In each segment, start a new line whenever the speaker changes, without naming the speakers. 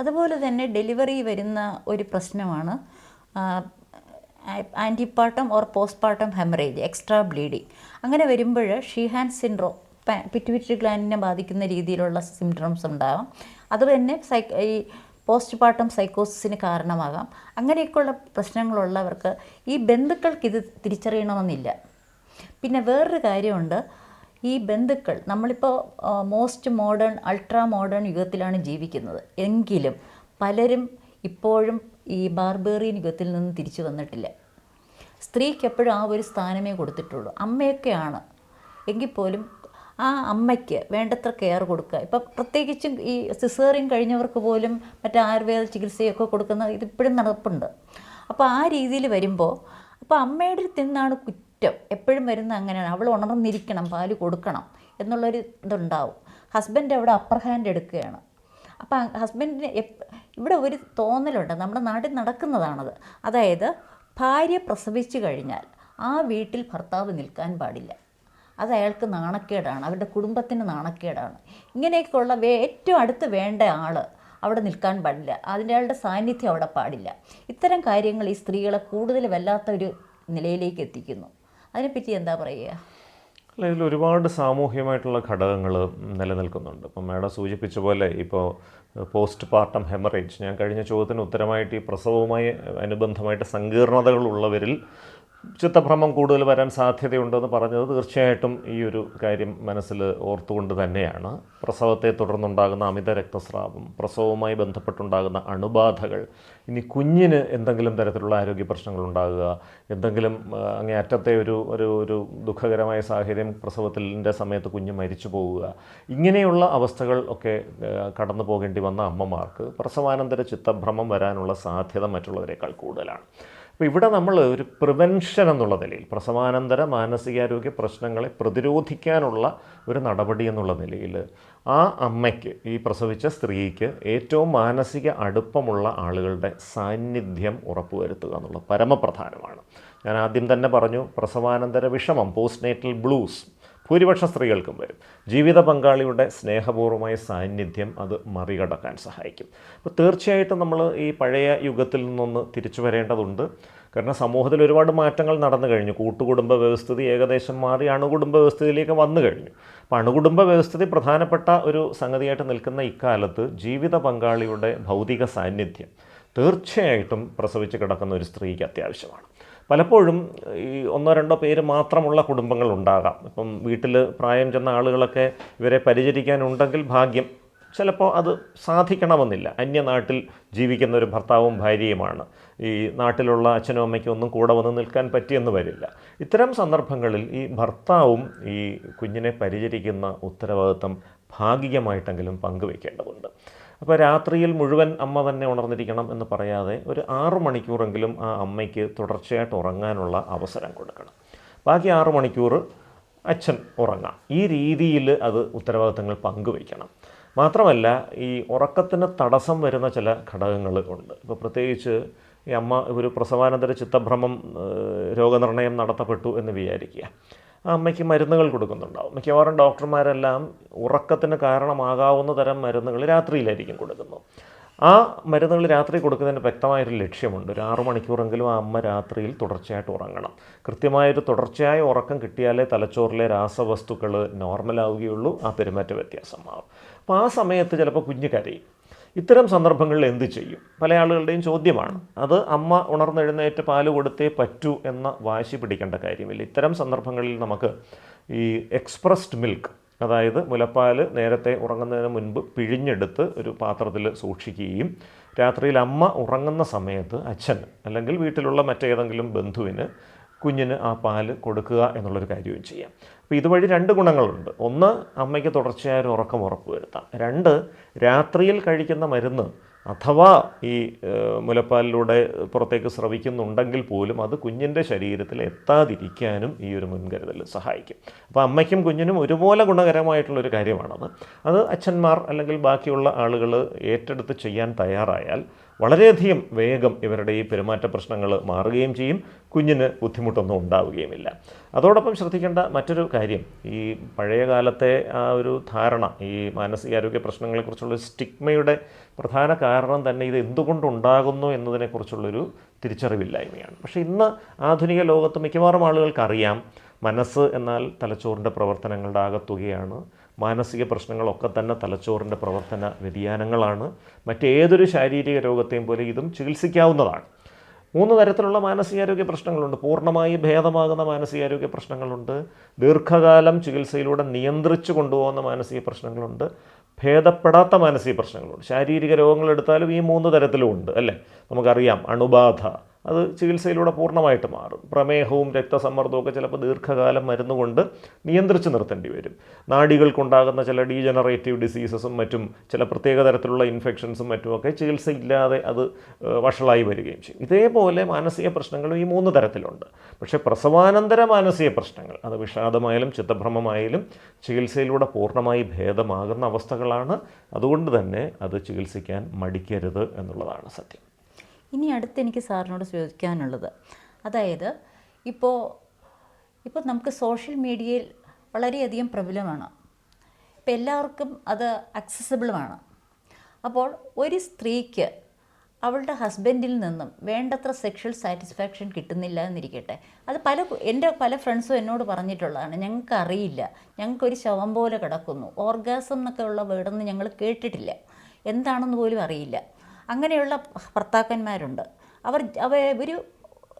അതുപോലെ തന്നെ ഡെലിവറി വരുന്ന ഒരു പ്രശ്നമാണ് antepartum or postpartum haemorrhage extra bleeding. അങ്ങനെ വരുമ്പോൾ ഷീഹാൻ സിൻഡ്രോ പിറ്റുവിറ്ററി ഗ്ലാൻഡിനെ ബാധിക്കുന്ന രീതിയിലുള്ള സിംറ്റംസ് ഉണ്ടാകാം അത് തന്നെ സൈ ഈ പോസ്റ്റ്പാർട്ടം സൈക്കോസിന് കാരണമാകാം. അങ്ങനെയൊക്കെയുള്ള പ്രശ്നങ്ങളുള്ളവർക്ക് ഈ ബന്ധുക്കൾക്ക് ഇത് തിരിച്ചറിയണമെന്നില്ല. പിന്നെ വേറൊരു കാര്യമുണ്ട് ഈ ബന്ധുക്കൾ നമ്മളിപ്പോൾ മോസ്റ്റ് മോഡേൺ അൾട്രാ മോഡേൺ യുഗത്തിലാണ് ജീവിക്കുന്നത്. എങ്കിലും പലരും ഇപ്പോഴും ഈ ബാർബേറിയൻ യുഗത്തിൽ നിന്ന് തിരിച്ചു വന്നിട്ടില്ല. സ്ത്രീക്ക് എപ്പോഴും ആ ഒരു സ്ഥാനമേ കൊടുത്തിട്ടുള്ളൂ. അമ്മയൊക്കെയാണ്. എങ്കിൽ പോലും ആ അമ്മയ്ക്ക് വേണ്ടത്ര കെയർ കൊടുക്കുക. ഇപ്പം പ്രത്യേകിച്ചും ഈ സിസേറിയൻ കഴിഞ്ഞവർക്ക് പോലും മറ്റേ ആയുർവേദ ചികിത്സയൊക്കെ കൊടുക്കുന്ന ഇതിപ്പോഴും നടപ്പുണ്ട്. അപ്പോൾ ആ രീതിയിൽ വരുമ്പോൾ അപ്പോൾ അമ്മയുടെ നിന്നാണ് കുറ്റം എപ്പോഴും വരുന്ന അങ്ങനെയാണ്. അവൾ ഉണർന്നിരിക്കണം പാൽ കൊടുക്കണം എന്നുള്ളൊരു ഇതുണ്ടാവും. ഹസ്ബൻഡ് അവിടെ അപ്പർ ഹാൻഡ് എടുക്കുകയാണ്. അപ്പം ഹസ്ബൻഡിന് ഇവിടെ ഒരു തോന്നലുണ്ട്. നമ്മുടെ നാട്ടിൽ നടക്കുന്നതാണത്. അതായത് ഭാര്യ പ്രസവിച്ചു കഴിഞ്ഞാൽ ആ വീട്ടിൽ ഭർത്താവ് നിൽക്കാൻ പാടില്ല. അത് അയാൾക്ക് നാണക്കേടാണ്. അവരുടെ കുടുംബത്തിന് നാണക്കേടാണ്. ഇങ്ങനെയൊക്കെയുള്ള ഏറ്റവും അടുത്ത് വേണ്ട ആൾ അവിടെ നിൽക്കാൻ പാടില്ല. അതിന്റെ അയാളുടെ സാന്നിധ്യം അവിടെ പാടില്ല. ഇത്തരം കാര്യങ്ങൾ ഈ സ്ത്രീകളെ കൂടുതൽ വല്ലാത്ത ഒരു നിലയിലേക്ക് എത്തിക്കുന്നു. അതിനെപ്പറ്റി എന്താ പറയുക?
അല്ല ഇതിൽ ഒരുപാട് സാമൂഹ്യമായിട്ടുള്ള ഘടകങ്ങൾ നിലനിൽക്കുന്നുണ്ട്. ഇപ്പം മേഡം സൂചിപ്പിച്ച പോലെ ഇപ്പോൾ പോസ്റ്റ് പാർട്ടം ഹെമറേജ്. ഞാൻ കഴിഞ്ഞ ചോദ്യത്തിന് ഉത്തരമായിട്ട് ഈ പ്രസവവുമായി അനുബന്ധമായിട്ട് സങ്കീർണതകളുള്ളവരിൽ ചിത്തഭ്രമം കൂടുതൽ വരാൻ സാധ്യതയുണ്ടെന്ന് പറഞ്ഞത് തീർച്ചയായിട്ടും ഈ ഒരു കാര്യം മനസ്സിൽ ഓർത്തുകൊണ്ട് തന്നെയാണ്. പ്രസവത്തെ തുടർന്നുണ്ടാകുന്ന അമിത രക്തസ്രാവം പ്രസവവുമായി ബന്ധപ്പെട്ടുണ്ടാകുന്ന അണുബാധകൾ ഇനി കുഞ്ഞിന് എന്തെങ്കിലും തരത്തിലുള്ള ആരോഗ്യ പ്രശ്നങ്ങൾ ഉണ്ടാകുക എന്തെങ്കിലും അങ്ങേയറ്റത്തെ ഒരു ഒരു ഒരു ദുഃഖകരമായ സാഹചര്യം പ്രസവത്തിന്റെ സമയത്ത് കുഞ്ഞ് മരിച്ചു പോവുക ഇങ്ങനെയുള്ള അവസ്ഥകൾ ഒക്കെ കടന്നു പോകേണ്ടി വന്ന അമ്മമാർക്ക് പ്രസവാനന്തര ചിത്തഭ്രമം വരാനുള്ള സാധ്യത മറ്റുള്ളവരെക്കാൾ കൂടുതലാണ്. അപ്പോൾ ഇവിടെ നമ്മൾ ഒരു പ്രിവെൻഷൻ എന്നുള്ള നിലയിൽ പ്രസവാനന്തര മാനസികാരോഗ്യ പ്രശ്നങ്ങളെ പ്രതിരോധിക്കാനുള്ള ഒരു നടപടി എന്നുള്ള നിലയിൽ ആ അമ്മയ്ക്ക് ഈ പ്രസവിച്ച സ്ത്രീക്ക് ഏറ്റവും മാനസിക അടുപ്പമുള്ള ആളുകളുടെ സാന്നിധ്യം ഉറപ്പുവരുത്തുക എന്നുള്ളത് പരമപ്രധാനമാണ്. ഞാൻ ആദ്യം തന്നെ പറഞ്ഞു പ്രസവാനന്തര വിഷമം പോസ്റ്റ്നേറ്റൽ ബ്ലൂസ് ഭൂരിപക്ഷം സ്ത്രീകൾക്കും വരും. ജീവിത പങ്കാളിയുടെ സ്നേഹപൂർവമായ സാന്നിധ്യം അത് മറികടക്കാൻ സഹായിക്കും. അപ്പോൾ തീർച്ചയായിട്ടും നമ്മൾ ഈ പഴയ യുഗത്തിൽ നിന്നൊന്ന് തിരിച്ചു വരേണ്ടതുണ്ട്. കാരണം സമൂഹത്തിൽ ഒരുപാട് മാറ്റങ്ങൾ നടന്നു കഴിഞ്ഞു. കൂട്ടുകുടുംബ വ്യവസ്ഥിതി ഏകദേശം മാറി അണുകുടുംബ വ്യവസ്ഥിതിയിലേക്ക് വന്നു കഴിഞ്ഞു. അപ്പോൾ അണുകുടുംബ വ്യവസ്ഥിതി പ്രധാനപ്പെട്ട ഒരു സംഗതിയായിട്ട് നിൽക്കുന്ന ഇക്കാലത്ത് ജീവിത പങ്കാളിയുടെ ഭൗതിക സാന്നിധ്യം തീർച്ചയായിട്ടും പ്രസവിച്ച് കിടക്കുന്ന ഒരു സ്ത്രീക്ക് അത്യാവശ്യമാണ്. പലപ്പോഴും ഈ ഒന്നോ രണ്ടോ പേര് മാത്രമുള്ള കുടുംബങ്ങൾ ഉണ്ടാകാം. ഇപ്പം വീട്ടിൽ പ്രായം ചെന്ന ആളുകളൊക്കെ ഇവരെ പരിചരിക്കാനുണ്ടെങ്കിൽ ഭാഗ്യം ചിലപ്പോൾ അത് സാധിക്കണമെന്നില്ല. അന്യനാട്ടിൽ ജീവിക്കുന്ന ഒരു ഭർത്താവും ഭാര്യയുമാണ്. ഈ നാട്ടിലുള്ള അച്ഛനും അമ്മയ്ക്കും ഒന്നും കൂടെ വന്ന് നിൽക്കാൻ പറ്റിയെന്ന് വരില്ല. ഇത്തരം സന്ദർഭങ്ങളിൽ ഈ ഭർത്താവും ഈ കുഞ്ഞിനെ പരിചരിക്കുന്ന ഉത്തരവാദിത്തം ഭാഗികമായിട്ടെങ്കിലും പങ്കുവെക്കേണ്ടതുണ്ട്. അപ്പോൾ രാത്രിയിൽ മുഴുവൻ അമ്മ തന്നെ ഉണർന്നിരിക്കണം എന്ന് പറയാതെ ഒരു ആറു മണിക്കൂറെങ്കിലും ആ അമ്മയ്ക്ക് തുടർച്ചയായിട്ട് ഉറങ്ങാനുള്ള അവസരം കൊടുക്കണം. ബാക്കി ആറു മണിക്കൂർ അച്ഛൻ ഉറങ്ങാം. ഈ രീതിയിൽ അത് ഉത്തരവാദിത്തങ്ങൾ പങ്കുവയ്ക്കണം. മാത്രമല്ല ഈ ഉറക്കത്തിന് തടസ്സം വരുന്ന ചില ഘടകങ്ങൾ ഉണ്ട്. ഇപ്പോൾ പ്രത്യേകിച്ച് ഈ അമ്മ ഒരു പ്രസവാനന്തര ചിത്തഭ്രമം രോഗനിർണയം നടത്തപ്പെട്ടു എന്ന് വിചാരിക്കുക. ആ അമ്മയ്ക്ക് മരുന്നുകൾ കൊടുക്കുന്നുണ്ടാവും. മിക്കവാറും ഡോക്ടർമാരെല്ലാം ഉറക്കത്തിന് കാരണമാകാവുന്ന തരം മരുന്നുകൾ രാത്രിയിലായിരിക്കും കൊടുക്കുന്നത്. ആ മരുന്നുകൾ രാത്രി കൊടുക്കുന്നതിന് വ്യക്തമായൊരു ലക്ഷ്യമുണ്ട്. ഒരു ആറു മണിക്കൂറെങ്കിലും ആ അമ്മ രാത്രിയിൽ തുടർച്ചയായിട്ട് ഉറങ്ങണം. കൃത്യമായൊരു തുടർച്ചയായ ഉറക്കം കിട്ടിയാലേ തലച്ചോറിലെ രാസവസ്തുക്കൾ നോർമലാവുകയുള്ളൂ. ആ പെരുമാറ്റ വ്യത്യാസം മാറും. അപ്പോൾ ആ സമയത്ത് ചിലപ്പോൾ കുഞ്ഞ് കരയും. ഇത്തരം സന്ദർഭങ്ങളിൽ എന്ത് ചെയ്യും? പല ആളുകളുടെയും ചോദ്യമാണ്. അത് അമ്മ ഉണർന്നെഴുന്നേറ്റ് പാൽ കൊടുത്തേ പറ്റൂ എന്ന വാശി പിടിക്കേണ്ട കാര്യമില്ല. ഇത്തരം സന്ദർഭങ്ങളിൽ നമുക്ക് ഈ എക്സ്പ്രസ്ഡ് മിൽക്ക് അതായത് മുലപ്പാൽ നേരത്തെ ഉറങ്ങുന്നതിന് മുൻപ് പിഴിഞ്ഞെടുത്ത് ഒരു പാത്രത്തിൽ സൂക്ഷിക്കുകയും രാത്രിയിൽ അമ്മ ഉറങ്ങുന്ന സമയത്ത് അച്ഛൻ അല്ലെങ്കിൽ വീട്ടിലുള്ള മറ്റേതെങ്കിലും ബന്ധുവിന് കുഞ്ഞിന് ആ പാൽ കൊടുക്കുക എന്നുള്ളൊരു കാര്യവും ചെയ്യാം. അപ്പോൾ ഇതുവഴി രണ്ട് ഗുണങ്ങളുണ്ട്. ഒന്ന് അമ്മയ്ക്ക് തുടർച്ചയായ ഒരു ഉറക്കം ഉറപ്പുവരുത്താം. രണ്ട് രാത്രിയിൽ കഴിക്കുന്ന മരുന്ന് അഥവാ ഈ മുലപ്പാലിലൂടെ പുറത്തേക്ക് സ്രവിക്കുന്നുണ്ടെങ്കിൽ പോലും അത് കുഞ്ഞിന്റെ ശരീരത്തിൽ എത്താതിരിക്കാനും ഈ ഒരു മുൻകരുതൽ സഹായിക്കും. അപ്പോൾ അമ്മയ്ക്കും കുഞ്ഞിനും ഒരുപോലെ ഗുണകരമായിട്ടുള്ളൊരു കാര്യമാണത്. അത് അച്ഛന്മാർ അല്ലെങ്കിൽ ബാക്കിയുള്ള ആളുകൾ ഏറ്റെടുത്ത് ചെയ്യാൻ തയ്യാറായാൽ വളരെയധികം വേഗം ഇവരുടെ ഈ പെരുമാറ്റ പ്രശ്നങ്ങൾ മാറുകയും ചെയ്യും. കുഞ്ഞിന് ബുദ്ധിമുട്ടൊന്നും ഉണ്ടാവുകയുമില്ല. അതോടൊപ്പം ശ്രദ്ധിക്കേണ്ട മറ്റൊരു കാര്യം ഈ പഴയ കാലത്തെ ആ ഒരു ധാരണ ഈ മാനസികാരോഗ്യ പ്രശ്നങ്ങളെക്കുറിച്ചുള്ള സ്റ്റിഗ്മയുടെ പ്രധാന കാരണം തന്നെ ഇത് എന്തുകൊണ്ടുണ്ടാകുന്നു എന്നതിനെക്കുറിച്ചുള്ളൊരു തിരിച്ചറിവില്ലായ്മയാണ്. പക്ഷേ ഇന്ന് ആധുനിക ലോകത്ത് മിക്കവാറും ആളുകൾക്കറിയാം മനസ്സ് എന്നാൽ തലച്ചോറിന്റെ പ്രവർത്തനങ്ങളുടെ ആകത്തുകയാണ്. മാനസിക പ്രശ്നങ്ങളൊക്കെ തന്നെ തലച്ചോറിന്റെ പ്രവർത്തന വ്യതിയാനങ്ങളാണ്. മറ്റേതൊരു ശാരീരിക രോഗത്തെയും പോലെ ഇതും ചികിത്സിക്കാവുന്നതാണ്. മൂന്ന് തരത്തിലുള്ള മാനസികാരോഗ്യ പ്രശ്നങ്ങളുണ്ട്. പൂർണമായി ഭേദമാകുന്ന മാനസികാരോഗ്യ പ്രശ്നങ്ങളുണ്ട്. ദീർഘകാലം ചികിത്സയിലൂടെ നിയന്ത്രിച്ചു കൊണ്ടുപോകുന്ന മാനസിക പ്രശ്നങ്ങളുണ്ട്. ഭേദപ്പെടാത്ത മാനസിക പ്രശ്നങ്ങളുണ്ട്. ശാരീരിക രോഗങ്ങളെടുത്താലും ഈ മൂന്ന് തരത്തിലും ഉണ്ട് അല്ലേ? നമുക്കറിയാം അണുബാധ അത് ചികിത്സയിലൂടെ പൂർണമായിട്ട് മാറും. പ്രമേഹവും രക്തസമ്മർദ്ദവും ഒക്കെ ചിലപ്പോൾ ദീർഘകാലം മരുന്നുകൊണ്ട് നിയന്ത്രിച്ച് നിർത്തേണ്ടി വരും. നാഡികൾക്കുണ്ടാകുന്ന ചില ഡീജനറേറ്റീവ് ഡിസീസസും മറ്റും ചില പ്രത്യേക തരത്തിലുള്ള ഇൻഫെക്ഷൻസും മറ്റുമൊക്കെ ചികിത്സയില്ലാതെ അത് വഷളായി വരികയും ചെയ്യും. ഇതേപോലെ മാനസിക പ്രശ്നങ്ങളും ഈ മൂന്ന് തരത്തിലുണ്ട്. പക്ഷേ പ്രസവാനന്തര മാനസിക പ്രശ്നങ്ങൾ അത് വിഷാദമായാലും ചിത്തഭ്രമമായാലും ചികിത്സയിലൂടെ പൂർണമായി ഭേദമാകുന്ന അവസ്ഥകളാണ്. അതുകൊണ്ട് തന്നെ അത് ചികിത്സിക്കാൻ മടിക്കരുത് എന്നുള്ളതാണ് സത്യം.
ഇനി അടുത്ത് എനിക്ക് സാറിനോട് ചോദിക്കാനുള്ളത്. അതായത് ഇപ്പോൾ ഇപ്പോൾ നമുക്ക് സോഷ്യൽ മീഡിയയിൽ വളരെയധികം പ്രബലമാണ്. ഇപ്പം എല്ലാവർക്കും അത് അക്സസിബിളുമാണ് അപ്പോൾ ഒരു സ്ത്രീക്ക് അവളുടെ ഹസ്ബൻഡിൽ നിന്നും വേണ്ടത്ര സെക്ഷൽ സാറ്റിസ്ഫാക്ഷൻ കിട്ടുന്നില്ല എന്നിരിക്കട്ടെ. അത് പല എന്റെ പല ഫ്രണ്ട്സും എന്നോട് പറഞ്ഞിട്ടുള്ളതാണ്. ഞങ്ങൾക്ക് അറിയില്ല ഞങ്ങൾക്കൊരു ശവം പോലെ കിടക്കുന്നു. ഓർഗാസം എന്നൊക്കെ ഉള്ള വേർഡൊന്നും ഞങ്ങൾ കേട്ടിട്ടില്ല. എന്താണെന്ന് പോലും അറിയില്ല. അങ്ങനെയുള്ള ഭർത്താക്കന്മാരുണ്ട്. അവർ അവ ഒരു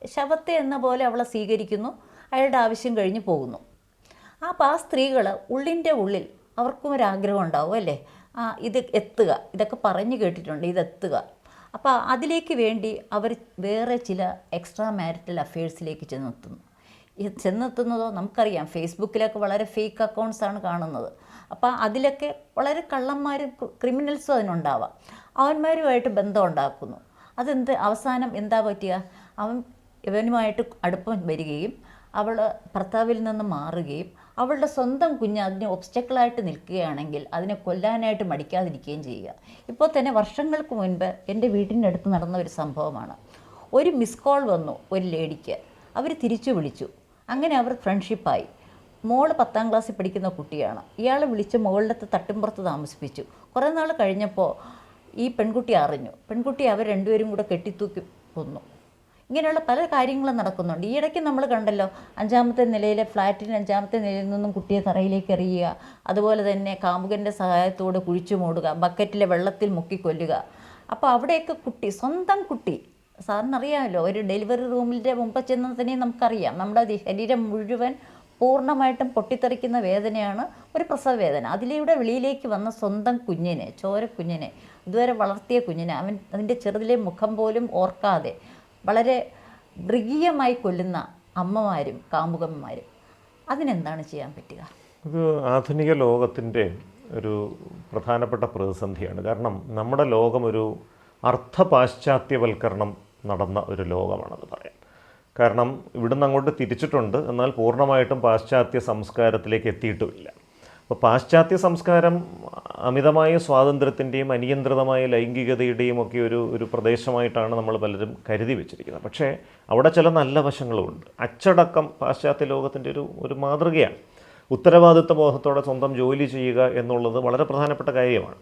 ശവത്തെ എന്ന പോലെ അവളെ സ്വീകരിക്കുന്നു. അയാളുടെ ആവശ്യം കഴിഞ്ഞ് പോകുന്നു. അപ്പോൾ ആ സ്ത്രീകൾ ഉള്ളിന്റെ ഉള്ളിൽ അവർക്കും ഒരു ആഗ്രഹം ഉണ്ടാവും അല്ലേ? ആ ഇത് എത്തുക. ഇതൊക്കെ പറഞ്ഞു കേട്ടിട്ടുണ്ട്. ഇതെത്തുക അപ്പോൾ അതിലേക്ക് വേണ്ടി അവർ വേറെ ചില എക്സ്ട്രാ മാരിറ്റൽ അഫയേഴ്സിലേക്ക് ചെന്നെത്തുന്നു. ചെന്നെത്തുന്നതോ നമുക്കറിയാം. ഫേസ്ബുക്കിലൊക്കെ വളരെ ഫേക്ക് അക്കൗണ്ട്സാണ് കാണുന്നത്. അപ്പോൾ അതിലൊക്കെ വളരെ കള്ളന്മാരും ക്രിമിനൽസും അതിനുണ്ടാവാം. അവന്മാരുമായിട്ട് ബന്ധം ഉണ്ടാക്കുന്നു അതെന്ത്? അവസാനം എന്താ പറ്റുക അവൻ ഇവനുമായിട്ട് അടുപ്പം വരികയും അവൾ ഭർത്താവിൽ നിന്ന് മാറുകയും അവളുടെ സ്വന്തം കുഞ്ഞ് അതിന് ഒബ്സ്റ്റക്കിളായിട്ട് നിൽക്കുകയാണെങ്കിൽ അതിനെ കൊല്ലാനായിട്ട് മടിക്കാതിരിക്കുകയും ചെയ്യുക. ഇപ്പോൾ തന്നെ വർഷങ്ങൾക്ക് മുൻപ് എന്റെ വീടിന്റെ അടുത്ത് നടന്ന ഒരു സംഭവമാണ്. ഒരു മിസ് കോൾ വന്നു ഒരു ലേഡിക്ക് അവർ തിരിച്ചു വിളിച്ചു. അങ്ങനെ അവർ ഫ്രണ്ട്ഷിപ്പായി മോൾ പത്താം ക്ലാസ്സിൽ പഠിക്കുന്ന കുട്ടിയാണ്. ഇയാൾ വിളിച്ച് മുകളിലത്തെ തട്ടിമ്പുറത്ത് താമസിപ്പിച്ചു. കുറേ നാൾ കഴിഞ്ഞപ്പോൾ ഈ പെൺകുട്ടി അറിഞ്ഞു. പെൺകുട്ടി അവർ രണ്ടുപേരും കൂടെ കെട്ടിത്തൂക്കി കൊന്നു. ഇങ്ങനെയുള്ള പല കാര്യങ്ങളും നടക്കുന്നുണ്ട്. ഈ ഇടയ്ക്ക് നമ്മൾ കണ്ടല്ലോ അഞ്ചാമത്തെ നിലയിലെ ഫ്ലാറ്റിന് അഞ്ചാമത്തെ നിലയിൽ നിന്നും കുട്ടിയെ തറയിലേക്ക് എറിയുക. അതുപോലെ തന്നെ കാമുകന്റെ സഹായത്തോടെ കുഴിച്ചു മൂടുക ബക്കറ്റിലെ വെള്ളത്തിൽ മുക്കി കൊല്ലുക. അപ്പോൾ അവിടെയൊക്കെ കുട്ടി സ്വന്തം കുട്ടി സാറിനറിയാമല്ലോ ഒരു ഡെലിവറി റൂമിന്റെ മുമ്പ് ചെന്ന് തന്നെ നമുക്കറിയാം. നമ്മുടെ ശരീരം മുഴുവൻ പൂർണമായിട്ടും പൊട്ടിത്തെറിക്കുന്ന വേദനയാണ് ഒരു പ്രസവ വേദന അതിലൂടെ വെളിയിലേക്ക് വന്ന സ്വന്തം കുഞ്ഞിനെ ചോര കുഞ്ഞിനെ ഇതുവരെ വളർത്തിയ കുഞ്ഞിനെ അവൻ അതിന്റെ ചെറുതിലെ മുഖം പോലും ഓർക്കാതെ വളരെ മൃഗീയമായി കൊല്ലുന്ന അമ്മമാരും കാമുകന്മാരും അതിനെന്താണ് ചെയ്യാൻ പറ്റുക?
ഇത് ആധുനിക ലോകത്തിന്റെ ഒരു പ്രധാനപ്പെട്ട പ്രതിസന്ധിയാണ്. കാരണം നമ്മുടെ ലോകം ഒരു അർത്ഥ പാശ്ചാത്യവൽക്കരണം നടന്ന ഒരു ലോകമാണെന്ന് പറയാം. കാരണം ഇവിടുന്ന് അങ്ങോട്ട് തിരിച്ചിട്ടുണ്ട്. എന്നാൽ പൂർണമായിട്ടും പാശ്ചാത്യ സംസ്കാരത്തിലേക്ക് എത്തിയിട്ടുമില്ല അപ്പോൾ പാശ്ചാത്യ സംസ്കാരം അമിതമായ സ്വാതന്ത്ര്യത്തിന്റെയും അനിയന്ത്രിതമായ ലൈംഗികതയുടെയും ഒക്കെ ഒരു ഒരു പ്രദേശമായിട്ടാണ് നമ്മൾ പലരും കരുതി വെച്ചിരിക്കുന്നത്. പക്ഷേ അവിടെ ചില നല്ല വശങ്ങളുമുണ്ട് അച്ചടക്കം പാശ്ചാത്യ ലോകത്തിന്റെ ഒരു ഒരു മാതൃകയാണ്. ഉത്തരവാദിത്വ ബോധത്തോടെ സ്വന്തം ജോലി ചെയ്യുക എന്നുള്ളത് വളരെ പ്രധാനപ്പെട്ട കാര്യമാണ്.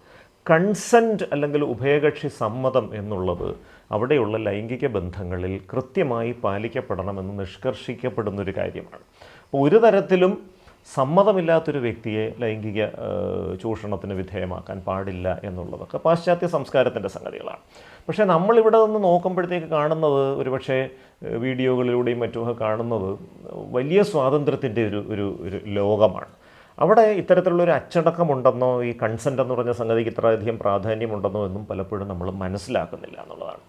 കൺസെന്റ് അല്ലെങ്കിൽ ഉഭയകക്ഷി സമ്മതം എന്നുള്ളത് അവിടെയുള്ള ലൈംഗിക ബന്ധങ്ങളിൽ കൃത്യമായി പാലിക്കപ്പെടണമെന്ന് നിഷ്കർഷിക്കപ്പെടുന്നൊരു കാര്യമാണ്. അപ്പോൾ ഒരു തരത്തിലും സമ്മതമില്ലാത്തൊരു വ്യക്തിയെ ലൈംഗിക ചൂഷണത്തിന് വിധേയമാക്കാൻ പാടില്ല എന്നുള്ളതൊക്കെ പാശ്ചാത്യ സംസ്കാരത്തിന്റെ സംഗതികളാണ്. പക്ഷേ നമ്മളിവിടെ നിന്ന് നോക്കുമ്പോഴത്തേക്ക് കാണുന്നത് ഒരുപക്ഷെ വീഡിയോകളിലൂടെയും മറ്റുമൊക്കെ കാണുന്നത് വലിയ സ്വാതന്ത്ര്യത്തിന്റെ ഒരു ഒരു ഒരു ലോകമാണ്. അവിടെ ഇത്തരത്തിലുള്ള ഒരു അച്ചടക്കമുണ്ടെന്നോ ഈ കൺസെന്റ് എന്ന് പറഞ്ഞ സംഗതിക്ക് ഇത്രയധികം പ്രാധാന്യമുണ്ടെന്നോ എന്നും പലപ്പോഴും നമ്മൾ മനസ്സിലാക്കുന്നില്ല എന്നുള്ളതാണ്.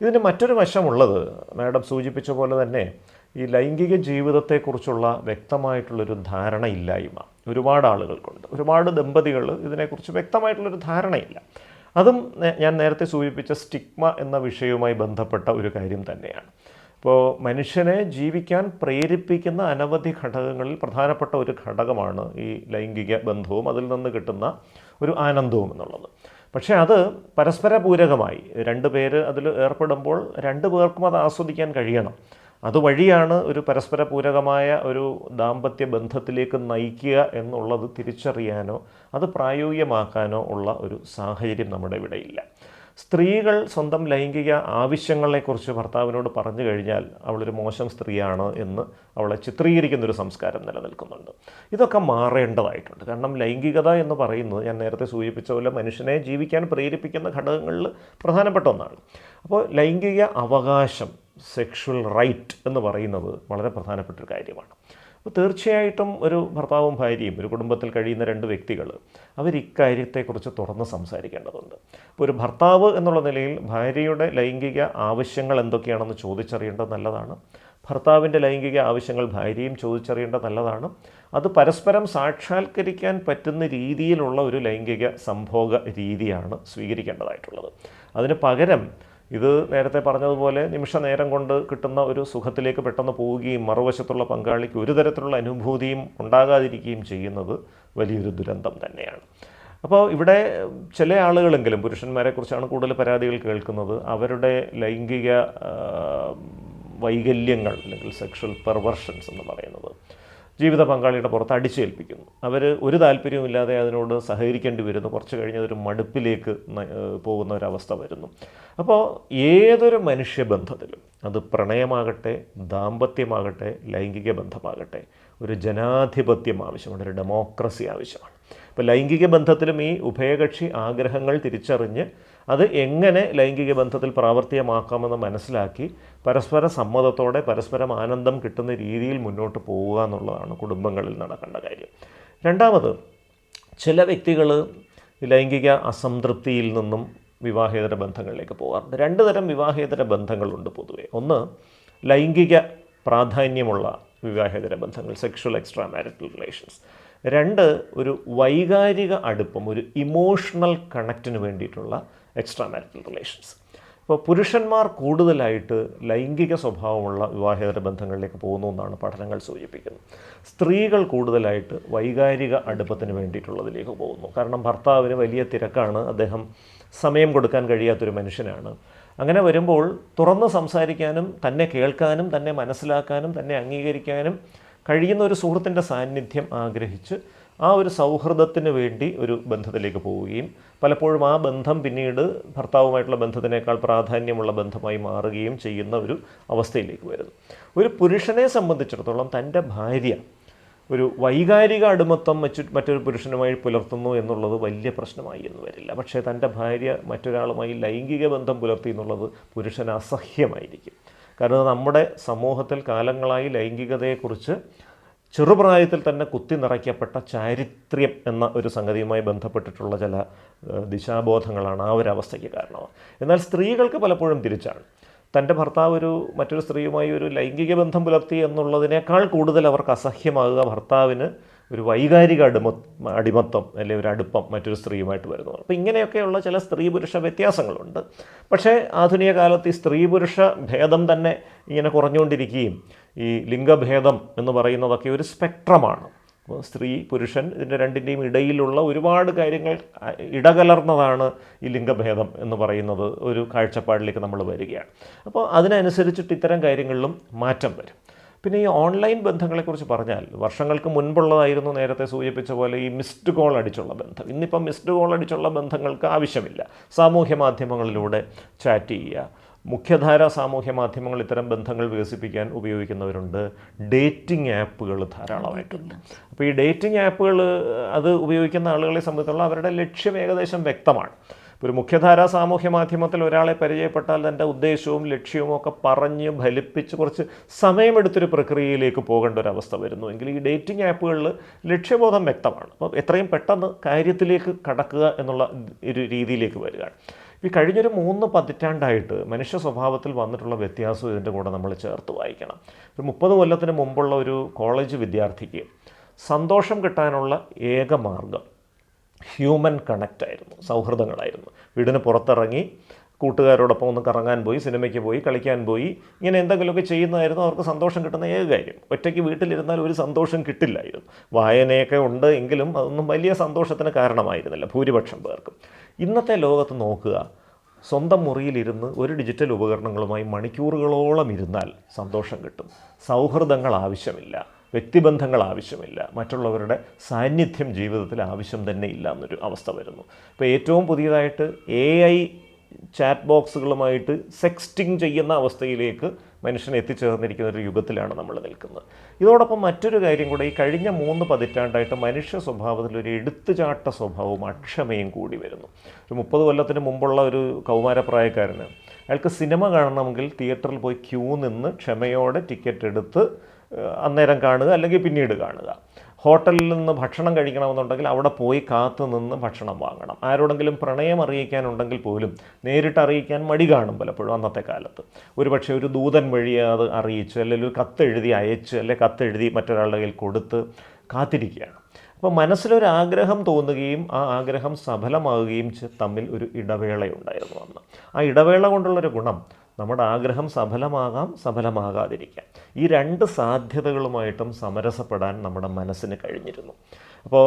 ഇതിന് മറ്റൊരു വശമുള്ളത് മാഡം സൂചിപ്പിച്ച പോലെ തന്നെ ഈ ലൈംഗിക ജീവിതത്തെക്കുറിച്ചുള്ള വ്യക്തമായിട്ടുള്ളൊരു ധാരണയില്ലായ്മ ഒരുപാട് ആളുകൾക്കുണ്ട്. ഒരുപാട് ദമ്പതികൾ ഇതിനെക്കുറിച്ച് വ്യക്തമായിട്ടുള്ളൊരു ധാരണയില്ല. അതും ഞാൻ നേരത്തെ സൂചിപ്പിച്ച സ്റ്റിഗ്മ എന്ന വിഷയവുമായി ബന്ധപ്പെട്ട ഒരു കാര്യം തന്നെയാണ്. ഇപ്പോൾ മനുഷ്യനെ ജീവിക്കാൻ പ്രേരിപ്പിക്കുന്ന അനവധി ഘടകങ്ങളിൽ പ്രധാനപ്പെട്ട ഒരു ഘടകമാണ് ഈ ലൈംഗിക ബന്ധവും അതിൽ നിന്ന് കിട്ടുന്ന ഒരു ആനന്ദവും എന്നുള്ളത്. പക്ഷേ അത് പരസ്പര പൂരകമായി രണ്ട് പേര് അതിൽ ഏർപ്പെടുമ്പോൾ രണ്ട് പേർക്കും അത് ആസ്വദിക്കാൻ കഴിയണം. അതുവഴിയാണ് ഒരു പരസ്പര പൂരകമായ ഒരു ദാമ്പത്യ ബന്ധത്തിലേക്ക് നയിക്കുക എന്നുള്ളത് തിരിച്ചറിയാനോ അത് പ്രായോഗികമാക്കാനോ ഉള്ള ഒരു സാഹചര്യം നമ്മുടെ ഇവിടെയില്ല. സ്ത്രീകൾ സ്വന്തം ലൈംഗിക ആവശ്യങ്ങളെക്കുറിച്ച് ഭർത്താവിനോട് പറഞ്ഞു കഴിഞ്ഞാൽ അവളൊരു മോശം സ്ത്രീയാണ് എന്ന് അവളെ ചിത്രീകരിക്കുന്ന ഒരു സംസ്കാരം നിലനിൽക്കുന്നുണ്ട്. ഇതൊക്കെ മാറേണ്ടതായിട്ടുണ്ട്. കാരണം ലൈംഗികത എന്ന് പറയുന്നത് ഞാൻ നേരത്തെ സൂചിപ്പിച്ച പോലെ മനുഷ്യനെ ജീവിക്കാൻ പ്രേരിപ്പിക്കുന്ന ഘടകങ്ങളിൽ പ്രധാനപ്പെട്ട ഒന്നാണ്. അപ്പോൾ ലൈംഗിക അവകാശം സെക്ഷുവൽ റൈറ്റ് എന്ന് പറയുന്നത് വളരെ പ്രധാനപ്പെട്ട ഒരു കാര്യമാണ്. അപ്പോൾ തീർച്ചയായിട്ടും ഒരു ഭർത്താവും ഭാര്യയും ഒരു കുടുംബത്തിൽ കഴിയുന്ന രണ്ട് വ്യക്തികൾ അവർ ഇക്കാര്യത്തെക്കുറിച്ച് തുറന്ന് സംസാരിക്കേണ്ടതുണ്ട്. അപ്പോൾ ഒരു ഭർത്താവ് എന്നുള്ള നിലയിൽ ഭാര്യയുടെ ലൈംഗിക ആവശ്യങ്ങൾ എന്തൊക്കെയാണെന്ന് ചോദിച്ചറിയേണ്ടത് നല്ലതാണ്. ഭർത്താവിന്റെ ലൈംഗിക ആവശ്യങ്ങൾ ഭാര്യയും ചോദിച്ചറിയേണ്ടത് നല്ലതാണ്. അത് പരസ്പരം സാക്ഷാത്കരിക്കാൻ പറ്റുന്ന രീതിയിലുള്ള ഒരു ലൈംഗിക സംഭോഗ രീതിയാണ് സ്വീകരിക്കേണ്ടതായിട്ടുള്ളത്. അതിന് പകരം ഇത് നേരത്തെ പറഞ്ഞതുപോലെ നിമിഷ നേരം കൊണ്ട് കിട്ടുന്ന ഒരു സുഖത്തിലേക്ക് പെട്ടെന്ന് പോവുകയും മറുവശത്തുള്ള പങ്കാളിക്ക് ഒരു തരത്തിലുള്ള അനുഭൂതിയും ഉണ്ടാകാതിരിക്കുകയും ചെയ്യുന്നത് വലിയൊരു ദുരന്തം തന്നെയാണ്. അപ്പോൾ ഇവിടെ ചില ആളുകളെങ്കിലും പുരുഷന്മാരെക്കുറിച്ചാണ് കൂടുതൽ പരാതികൾ കേൾക്കുന്നത് അവരുടെ ലൈംഗിക വൈകല്യങ്ങൾ അല്ലെങ്കിൽ സെക്ഷൽ പെർവർഷൻസ് എന്ന് പറയുന്നത്. ജീവിത പങ്കാളിയുടെ പുറത്ത് അടിച്ചേൽപ്പിക്കുന്നു. അവർ ഒരു താല്പര്യവുമില്ലാതെ അതിനോട് സഹകരിക്കേണ്ടി വരുന്നു. കുറച്ച് കഴിഞ്ഞ് ഒരു മടുപ്പിലേക്ക് പോകുന്ന ഒരവസ്ഥ വരുന്നു. അപ്പോൾ ഏതൊരു മനുഷ്യബന്ധത്തിലും അത് പ്രണയമാകട്ടെ ദാമ്പത്യമാകട്ടെ ലൈംഗിക ബന്ധമാകട്ടെ ഒരു ജനാധിപത്യം ആവശ്യമാണ് ഒരു ഡെമോക്രസി ആവശ്യമാണ്. അപ്പോൾ ലൈംഗിക ബന്ധത്തിലും ഈ ഉഭയകക്ഷി ആഗ്രഹങ്ങൾ തിരിച്ചറിഞ്ഞ് അത് എങ്ങനെ ലൈംഗിക ബന്ധത്തിൽ പ്രാവർത്തികമാക്കാമെന്ന് മനസ്സിലാക്കി പരസ്പര സമ്മതത്തോടെ പരസ്പരം ആനന്ദം കിട്ടുന്ന രീതിയിൽ മുന്നോട്ട് പോവുക എന്നുള്ളതാണ് കുടുംബങ്ങളിൽ നടക്കേണ്ട കാര്യം. രണ്ടാമത് ചില വ്യക്തികൾ ലൈംഗിക അസംതൃപ്തിയിൽ നിന്നും വിവാഹേതര ബന്ധങ്ങളിലേക്ക് പോകാറുണ്ട്. രണ്ട് തരം വിവാഹേതര ബന്ധങ്ങളുണ്ട് പൊതുവേ. ഒന്ന് ലൈംഗിക പ്രാധാന്യമുള്ള വിവാഹേതര ബന്ധങ്ങൾ സെക്ഷൽ എക്സ്ട്രാ മാരിറ്റൽ റിലേഷൻസ് രണ്ട് ഒരു വൈകാരിക അടുപ്പം ഒരു ഇമോഷണൽ കണക്റ്റിന് വേണ്ടിയിട്ടുള്ള എക്സ്ട്രാ മാരിറ്റൽ റിലേഷൻസ് അപ്പോൾ പുരുഷന്മാർ കൂടുതലായിട്ട് ലൈംഗിക സ്വഭാവമുള്ള വിവാഹേതര ബന്ധങ്ങളിലേക്ക് പോകുന്നു എന്നാണ് പഠനങ്ങൾ സൂചിപ്പിക്കുന്നത്. സ്ത്രീകൾ കൂടുതലായിട്ട് വൈകാരിക അടുപ്പത്തിന് വേണ്ടിയിട്ടുള്ളതിലേക്ക് പോകുന്നു. കാരണം ഭർത്താവിന് വലിയ തിരക്കാണ്. അദ്ദേഹം സമയം കൊടുക്കാൻ കഴിയാത്തൊരു മനുഷ്യനാണ്. അങ്ങനെ വരുമ്പോൾ തുറന്ന് സംസാരിക്കാനും തന്നെ കേൾക്കാനും തന്നെ മനസ്സിലാക്കാനും തന്നെ അംഗീകരിക്കാനും കഴിയുന്ന ഒരു സുഹൃത്തിന്റെ സാന്നിധ്യം ആഗ്രഹിച്ച് ആ ഒരു സൗഹൃദത്തിന് വേണ്ടി ഒരു ബന്ധത്തിലേക്ക് പോവുകയും പലപ്പോഴും ആ ബന്ധം പിന്നീട് ഭർത്താവുമായിട്ടുള്ള ബന്ധത്തിനേക്കാൾ പ്രാധാന്യമുള്ള ബന്ധമായി മാറുകയും ചെയ്യുന്ന ഒരു അവസ്ഥയിലേക്ക് വരുന്നു. ഒരു പുരുഷനെ സംബന്ധിച്ചിടത്തോളം തന്റെ ഭാര്യ ഒരു വൈകാരിക അടിമത്തം മറ്റു മറ്റൊരു പുരുഷനുമായി പുലർത്തുന്നു എന്നുള്ളത് വലിയ പ്രശ്നമായി എന്ന് വരില്ല. പക്ഷേ തന്റെ ഭാര്യ മറ്റൊരാളുമായി ലൈംഗിക ബന്ധം പുലർത്തി എന്നുള്ളത് പുരുഷന് അസഹ്യമായിരിക്കും. കാരണം നമ്മുടെ സമൂഹത്തിൽ കാലങ്ങളായി ലൈംഗികതയെക്കുറിച്ച് ചെറുപ്രായത്തിൽ തന്നെ കുത്തി നിറയ്ക്കപ്പെട്ട ചാരിത്ര്യം എന്ന ഒരു സംഗതിയുമായി ബന്ധപ്പെട്ടിട്ടുള്ള ചില ദിശാബോധങ്ങളാണ് ആ ഒരു അവസ്ഥയ്ക്ക് കാരണമാണ് എന്നാൽ സ്ത്രീകൾക്ക് പലപ്പോഴും തിരിച്ചാണ്. തന്റെ ഭർത്താവ് ഒരു മറ്റൊരു സ്ത്രീയുമായി ഒരു ലൈംഗിക ബന്ധം പുലർത്തി എന്നുള്ളതിനേക്കാൾ കൂടുതൽ അവർക്ക് അസഹ്യമാകുക ഭർത്താവിന് ഒരു വൈകാരിക അടിമ അടിമത്വം അല്ലെങ്കിൽ ഒരു അടുപ്പം മറ്റൊരു സ്ത്രീയുമായിട്ട് വരുന്നു അപ്പോൾ ഇങ്ങനെയൊക്കെയുള്ള ചില സ്ത്രീ പുരുഷ വ്യത്യാസങ്ങളുണ്ട്. പക്ഷേ ആധുനിക കാലത്ത് ഈ സ്ത്രീ പുരുഷ ഭേദം തന്നെ ഇങ്ങനെ കുറഞ്ഞുകൊണ്ടിരിക്കുകയും ഈ ലിംഗഭേദം എന്ന് പറയുന്നതൊക്കെ ഒരു സ്പെക്ട്രമാണ്. അപ്പോൾ സ്ത്രീ പുരുഷൻ ഇതിന്റെ രണ്ടിന്റെയും ഇടയിലുള്ള ഒരുപാട് കാര്യങ്ങൾ ഇടകലർന്നതാണ് ഈ ലിംഗഭേദം എന്ന് പറയുന്നത് ഒരു കാഴ്ചപ്പാടിലേക്ക് നമ്മൾ വരികയാണ്. അപ്പോൾ അതിനനുസരിച്ചിട്ട് ഇത്തരം കാര്യങ്ങളിലും മാറ്റം വരും. പിന്നെ ഈ ഓൺലൈൻ ബന്ധങ്ങളെക്കുറിച്ച് പറഞ്ഞാൽ വർഷങ്ങൾക്ക് മുൻപുള്ളതായിരുന്നു നേരത്തെ സൂചിപ്പിച്ച പോലെ ഈ മിസ്ഡ് കോൾ അടിച്ചുള്ള ബന്ധം. ഇന്നിപ്പം മിസ്ഡ് കോൾ അടിച്ചുള്ള ബന്ധങ്ങൾക്ക് ആവശ്യമില്ല. സാമൂഹ്യ മാധ്യമങ്ങളിലൂടെ ചാറ്റ് ചെയ്യുക മുഖ്യധാര സാമൂഹ്യ മാധ്യമങ്ങൾ ഇത്തരം ബന്ധങ്ങൾ വികസിപ്പിക്കാൻ ഉപയോഗിക്കുന്നവരുണ്ട്. ഡേറ്റിംഗ് ആപ്പുകൾ ധാരാളമായിട്ടുണ്ട്. അപ്പോൾ ഈ ഡേറ്റിംഗ് ആപ്പുകൾ അത് ഉപയോഗിക്കുന്ന ആളുകളെ സംബന്ധിച്ചുള്ള അവരുടെ ലക്ഷ്യം ഏകദേശം വ്യക്തമാണ്. ഇപ്പോൾ ഒരു മുഖ്യധാര സാമൂഹ്യ മാധ്യമത്തിൽ ഒരാളെ പരിചയപ്പെട്ടാൽ തന്റെ ഉദ്ദേശവും ലക്ഷ്യവും ഒക്കെ പറഞ്ഞ് ഫലിപ്പിച്ച് കുറച്ച് സമയമെടുത്തൊരു പ്രക്രിയയിലേക്ക് പോകേണ്ട ഒരു അവസ്ഥ വരുന്നു. എങ്കിൽ ഈ ഡേറ്റിംഗ് ആപ്പുകളിൽ ലക്ഷ്യബോധം വ്യക്തമാണ്. അപ്പോൾ എത്രയും പെട്ടെന്ന് കാര്യത്തിലേക്ക് കടക്കുക എന്നുള്ള ഒരു രീതിയിലേക്ക് വരികയാണ്. ഈ കഴിഞ്ഞൊരു മൂന്ന് പതിറ്റാണ്ടായിട്ട് മനുഷ്യ സ്വഭാവത്തിൽ വന്നിട്ടുള്ള വ്യത്യാസം ഇതിന്റെ കൂടെ നമ്മൾ ചേർത്ത് വായിക്കണം. ഒരു മുപ്പത് കൊല്ലത്തിന് മുമ്പുള്ള ഒരു കോളേജ് വിദ്യാർത്ഥിക്ക് സന്തോഷം കിട്ടാനുള്ള ഏക മാർഗം ഹ്യൂമൻ കണക്റ്റ് ആയിരുന്നു സൗഹൃദങ്ങളായിരുന്നു. വീടിന് പുറത്തിറങ്ങി കൂട്ടുകാരോടൊപ്പം ഒന്ന് കറങ്ങാൻ പോയി സിനിമയ്ക്ക് പോയി കളിക്കാൻ പോയി ഇങ്ങനെ എന്തെങ്കിലുമൊക്കെ ചെയ്യുന്നതായിരുന്നു അവർക്ക് സന്തോഷം കിട്ടുന്ന ഏക കാര്യം. ഒറ്റയ്ക്ക് വീട്ടിലിരുന്നാൽ ഒരു സന്തോഷം കിട്ടില്ലായിരുന്നു. വായനയൊക്കെ ഉണ്ട് എങ്കിലും അതൊന്നും വലിയ സന്തോഷത്തിന് കാരണമായിരുന്നില്ല ഭൂരിപക്ഷം പേർക്കും. ഇന്നത്തെ ലോകത്ത് നോക്കുക. സ്വന്തം മുറിയിലിരുന്ന് ഒരു ഡിജിറ്റൽ ഉപകരണങ്ങളുമായി മണിക്കൂറുകളോളം ഇരുന്നാൽ സന്തോഷം കിട്ടും. സൗഹൃദങ്ങൾ ആവശ്യമില്ല. വ്യക്തിബന്ധങ്ങൾ ആവശ്യമില്ല. മറ്റുള്ളവരുടെ സാന്നിധ്യം ജീവിതത്തിൽ ആവശ്യം തന്നെ ഇല്ല എന്നൊരു അവസ്ഥ വരുന്നു. ഇപ്പോൾ ഏറ്റവും പുതിയതായിട്ട് എ ഐ ചാറ്റ് ബോക്സുകളുമായിട്ട് സെക്സ്റ്റിംഗ് ചെയ്യുന്ന അവസ്ഥയിലേക്ക് മനുഷ്യൻ എത്തിച്ചേർന്നിരിക്കുന്ന ഒരു യുഗത്തിലാണ് നമ്മൾ നിൽക്കുന്നത്. ഇതോടൊപ്പം മറ്റൊരു കാര്യം കൂടെ ഈ കഴിഞ്ഞ മൂന്ന് പതിറ്റാണ്ടായിട്ട് മനുഷ്യ സ്വഭാവത്തിൽ ഒരു എടുത്തുചാട്ട സ്വഭാവവും അക്ഷമയും കൂടി വരുന്നു. ഒരു മുപ്പത് കൊല്ലത്തിന് മുമ്പുള്ള ഒരു കൗമാരപ്രായക്കാരന് അയാൾക്ക് സിനിമ കാണണമെങ്കിൽ തിയേറ്ററിൽ പോയി ക്യൂ നിന്ന് ക്ഷമയോടെ ടിക്കറ്റ് എടുത്ത് അന്നേരം കാണുക അല്ലെങ്കിൽ പിന്നീട് കാണുക. ഹോട്ടലിൽ നിന്ന് ഭക്ഷണം കഴിക്കണമെന്നുണ്ടെങ്കിൽ അവിടെ പോയി കാത്തു നിന്ന് ഭക്ഷണം വാങ്ങണം. ആരോടെങ്കിലും പ്രണയം അറിയിക്കാനുണ്ടെങ്കിൽ പോലും നേരിട്ട് അറിയിക്കാൻ മടി കാണും പലപ്പോഴും അന്നത്തെ കാലത്ത്. ഒരു പക്ഷേ ഒരു ദൂതൻ വഴി അത് അറിയിച്ച് അല്ലെങ്കിൽ ഒരു കത്തെഴുതി അയച്ച് അല്ലെങ്കിൽ കത്തെഴുതി മറ്റൊരാളുടെ കയ്യിൽ കൊടുത്ത് കാത്തിരിക്കുകയാണ്. അപ്പോൾ മനസ്സിലൊരു ആഗ്രഹം തോന്നുകയും ആ ആഗ്രഹം സഫലമാവുകയും തമ്മിൽ ഒരു ഇടവേളയുണ്ടായിരുന്നു അന്ന്. ആ ഇടവേള കൊണ്ടുള്ളൊരു ഗുണം നമ്മുടെ ആഗ്രഹം സഫലമാകാം സഫലമാകാതിരിക്കാം. ഈ രണ്ട് സാധ്യതകളുമായിട്ടും സമരസപ്പെടാൻ നമ്മുടെ മനസ്സിന് കഴിഞ്ഞിരുന്നു. അപ്പോൾ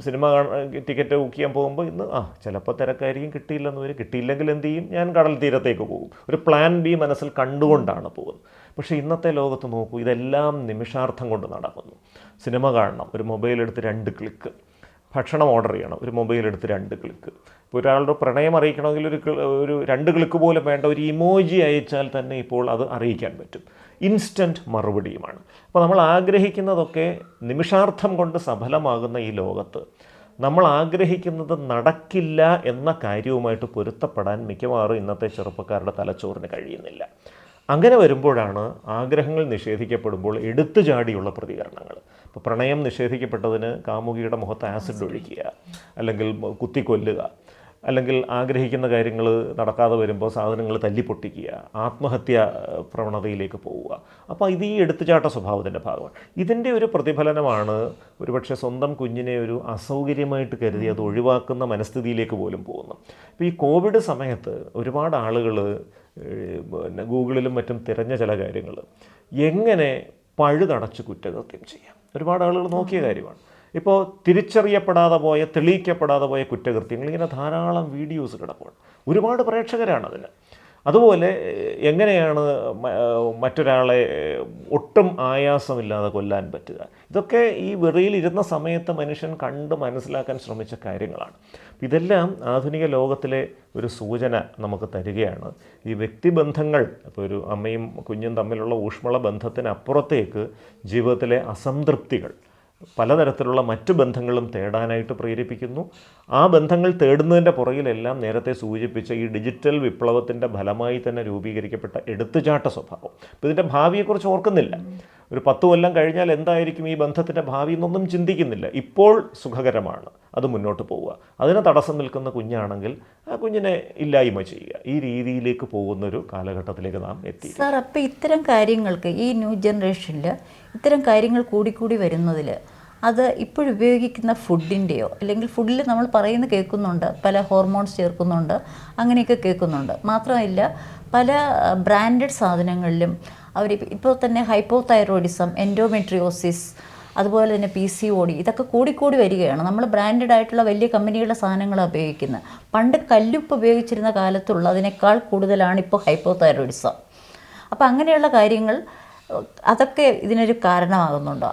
സിനിമ ടിക്കറ്റ് ബുക്ക് ചെയ്യാൻ പോകുമ്പോൾ ഇന്ന് ആ ചിലപ്പോൾ തിരക്കായിരിക്കും കിട്ടിയില്ലെന്ന് വരും. കിട്ടിയില്ലെങ്കിൽ എന്ത് ചെയ്യും? ഞാൻ കടൽ തീരത്തേക്ക് പോകും. ഒരു പ്ലാൻ ബി മനസ്സിൽ കണ്ടുകൊണ്ടാണ് പോകുന്നത്. പക്ഷേ ഇന്നത്തെ ലോകത്ത് നോക്കൂ ഇതെല്ലാം നിമിഷാർത്ഥം കൊണ്ട് നടക്കുന്നു. സിനിമ കാണണം. ഒരു മൊബൈൽ എടുത്ത് രണ്ട് ക്ലിക്ക് ഭക്ഷണം ഓർഡർ ചെയ്യണം. ഒരു മൊബൈൽ എടുത്ത് രണ്ട് ക്ലിക്ക് ഇപ്പോൾ ഒരാളുടെ പ്രണയം അറിയിക്കണമെങ്കിൽ ഒരു ഒരു രണ്ട് ക്ലിക്ക് പോലും വേണ്ട. ഒരു ഇമോജി അയച്ചാൽ തന്നെ ഇപ്പോൾ അത് അറിയിക്കാൻ പറ്റും. ഇൻസ്റ്റന്റ് മറുപടിയുമാണ്. അപ്പോൾ നമ്മൾ ആഗ്രഹിക്കുന്നതൊക്കെ നിമിഷാർത്ഥം കൊണ്ട് സഫലമാകുന്ന ഈ ലോകത്ത് നമ്മൾ ആഗ്രഹിക്കുന്നത് നടക്കില്ല എന്ന കാര്യവുമായിട്ട് പൊരുത്തപ്പെടാൻ മിക്കവാറും ഇന്നത്തെ ചെറുപ്പക്കാരുടെ തലച്ചോറിന് കഴിയുന്നില്ല. അങ്ങനെ വരുമ്പോഴാണ് ആഗ്രഹങ്ങൾ നിഷേധിക്കപ്പെടുമ്പോൾ എടുത്തു ചാടിയുള്ള പ്രതികരണങ്ങൾ. ഇപ്പോൾ പ്രണയം നിഷേധിക്കപ്പെട്ടതിന് കാമുകിയുടെ മുഖത്ത് ആസിഡ് ഒഴിക്കുക അല്ലെങ്കിൽ കുത്തിക്കൊല്ലുക അല്ലെങ്കിൽ ആഗ്രഹിക്കുന്ന കാര്യങ്ങൾ നടക്കാതെ വരുമ്പോൾ സാധനങ്ങൾ തല്ലിപ്പൊട്ടിക്കുക ആത്മഹത്യ പ്രവണതയിലേക്ക് പോവുക. അപ്പോൾ ഇത് ഈ എടുത്തുചാട്ട സ്വഭാവത്തിന്റെ ഭാഗമാണ്. ഇതിന്റെ ഒരു പ്രതിഫലനമാണ് ഒരുപക്ഷെ സ്വന്തം കുഞ്ഞിനെ ഒരു അസൗകര്യമായിട്ട് കരുതി അത് ഒഴിവാക്കുന്ന മനസ്ഥിതിയിലേക്ക് പോലും പോകുന്നു. ഇപ്പോൾ ഈ കോവിഡ് സമയത്ത് ഒരുപാട് ആളുകൾ പിന്നെ ഗൂഗിളിലും മറ്റും തിരഞ്ഞ ചില കാര്യങ്ങൾ. എങ്ങനെ പഴുതടച്ച് കുറ്റകൃത്യം ചെയ്യാം? ഒരുപാട് ആളുകൾ നോക്കിയ കാര്യമാണ്. ഇപ്പോൾ തിരിച്ചറിയപ്പെടാതെ പോയ തെളിയിക്കപ്പെടാതെ പോയ കുറ്റകൃത്യങ്ങൾ ഇങ്ങനെ ധാരാളം വീഡിയോസ് കിടപ്പുണ്ട്. ഒരുപാട് പ്രേക്ഷകരാണ് അതിന് അതുപോലെ എങ്ങനെയാണ് മറ്റൊരാളെ ഒട്ടും ആയാസമില്ലാതെ കൊല്ലാൻ പറ്റുക? ഇതൊക്കെ ഈ വെറിയിൽ ഇരുന്ന സമയത്ത് മനുഷ്യൻ കണ്ട് മനസ്സിലാക്കാൻ ശ്രമിച്ച കാര്യങ്ങളാണ്. ഇതെല്ലാം ആധുനിക ലോകത്തിലെ ഒരു സൂചന നമുക്ക് തരികയാണ്. ഈ വ്യക്തിബന്ധങ്ങൾ ഇപ്പോൾ ഒരു അമ്മയും കുഞ്ഞും തമ്മിലുള്ള ഊഷ്മള ബന്ധത്തിനപ്പുറത്തേക്ക് ജീവിതത്തിലെ അസംതൃപ്തികൾ പലതരത്തിലുള്ള മറ്റു ബന്ധങ്ങളും തേടാനായിട്ട് പ്രേരിപ്പിക്കുന്നു. ആ ബന്ധങ്ങൾ തേടുന്നതിന്റെ പുറകിലെല്ലാം നേരത്തെ സൂചിപ്പിച്ച ഈ ഡിജിറ്റൽ വിപ്ലവത്തിന്റെ ഫലമായി തന്നെ രൂപീകരിക്കപ്പെട്ട എടുത്തുചാട്ട സ്വഭാവം. ഇതിന്റെ ഭാവിയെക്കുറിച്ച് ഓർക്കുന്നില്ല. ഒരു പത്ത് കൊല്ലം കഴിഞ്ഞാൽ എന്തായിരിക്കും ഈ ബന്ധത്തിന്റെ ഭാവി എന്നൊന്നും ചിന്തിക്കുന്നില്ല. ഇപ്പോൾ സുഖകരമാണ്. അത് മുന്നോട്ട് പോവുക. അതിന് തടസ്സം നിൽക്കുന്ന കുഞ്ഞാണെങ്കിൽ ആ കുഞ്ഞിനെ ഇല്ലായ്മ ചെയ്യുക. ഈ രീതിയിലേക്ക് പോകുന്ന ഒരു കാലഘട്ടത്തിലേക്ക് നാം എത്തി.
സാർ അപ്പോൾ ഇത്തരം കാര്യങ്ങൾക്ക് ഈ ന്യൂ ജനറേഷനിൽ ഇത്തരം കാര്യങ്ങൾ കൂടിക്കൂടി വരുന്നതിൽ അത് ഇപ്പോഴുപയോഗിക്കുന്ന ഫുഡിന്റെയോ അല്ലെങ്കിൽ ഫുഡിൽ നമ്മൾ പറയുന്ന കേൾക്കുന്നുണ്ട് പല ഹോർമോൺസ് ചേർക്കുന്നുണ്ട് അങ്ങനെയൊക്കെ കേൾക്കുന്നുണ്ട്. മാത്രമല്ല പല ബ്രാൻഡഡ് സാധനങ്ങളിലും അവർ ഇപ്പോൾ തന്നെ ഹൈപ്പോ തൈറോയിഡിസം എൻഡോമെട്രിയോസിസ് അതുപോലെ തന്നെ പി സി ഒ ഡി ഇതൊക്കെ കൂടിക്കൂടി വരികയാണ്. നമ്മൾ ബ്രാൻഡഡ് ആയിട്ടുള്ള വലിയ കമ്പനികളുടെ സാധനങ്ങളാണ് ഉപയോഗിക്കുന്നത്. പണ്ട് കല്ലുപ്പ് ഉപയോഗിച്ചിരുന്ന കാലത്തുള്ളതിനേക്കാൾ കൂടുതലാണ് ഇപ്പോൾ ഹൈപ്പോ തൈറോയിഡിസം അപ്പോൾ അങ്ങനെയുള്ള കാര്യങ്ങൾ അതൊക്കെ ഇതിനൊരു കാരണമാകുന്നുണ്ടോ?